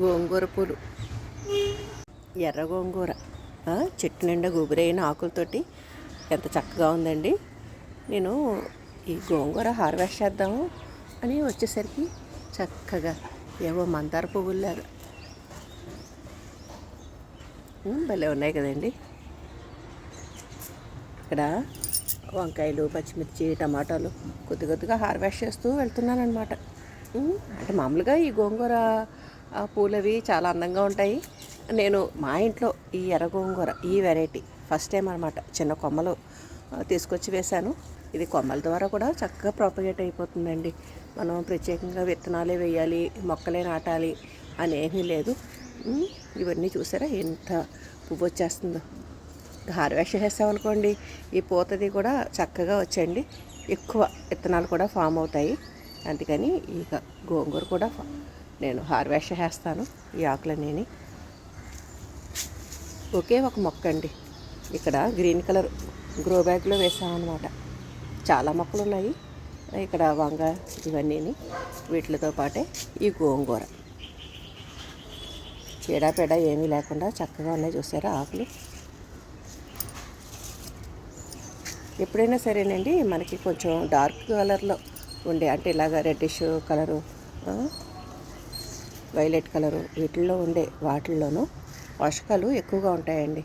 గోంగూర పూలు. ఎర్ర గోంగూర. చెట్టు నిండా గుబురైన ఆకులతోటి ఎంత చక్కగా ఉందండి. నేను ఈ గోంగూర హార్వెస్ట్ చేద్దాము అని వచ్చేసరికి చక్కగా ఏవో మందార పువ్వుల్లాగా. ఉమ్, భలే ఉన్నాయి కదండి. ఇక్కడ వంకాయలు పచ్చిమిర్చి టమాటాలు కొద్ది కొద్దిగా హార్వెస్ట్ చేస్తూ వెళ్తున్నాను అనమాట అంటే మామూలుగా ఈ గోంగూర ఆ, పూలవి చాలా అందంగా ఉంటాయి. నేను మా ఇంట్లో ఈ ఎర్ర గోంగూర ఈ వెరైటీ ఫస్ట్ టైం అనమాట చిన్న కొమ్మలు తీసుకొచ్చి వేశాను. ఇది కొమ్మల ద్వారా కూడా చక్కగా ప్రాపగేట్ అయిపోతుందండి. మనం ప్రత్యేకంగా విత్తనాలే వేయాలి మొక్కలే నాటాలి అనేమీ లేదు. ఇవన్నీ చూసారా ఎంత పువ్వు వచ్చేస్తుందో. హార్వెస్ట్ చేసామనుకోండి ఈ పూతది కూడా చక్కగా వచ్చండి ఎక్కువ విత్తనాలు కూడా ఫామ్ అవుతాయి. అందుకని ఇక గోంగూర కూడా నేను హార్వెస్ట్ చేస్తాను ఈ ఆకులన్నీ ఒకే ఒక మొక్క అండి ఇక్కడ గ్రీన్ కలర్ గ్రో బ్యాగ్లో వేసామన్నమాట. చాలా మొక్కలు ఉన్నాయి ఇక్కడ వంగ ఇవన్నీ వీటితో పాటే ఈ గోంగూర. చీడపేడ ఏమీ లేకుండా చక్కగా ఉన్నాయి చూసారా ఆకులు. ఎప్పుడైనా సరేనండి మనకి కొంచెం డార్క్ కలర్లో ఉండే అంటే ఇలాగ రెడ్డిష్ కలరు వైలెట్ కలరు వీటిల్లో ఉండే వాటిల్లోనూ పోషకాలు ఎక్కువగా ఉంటాయండి.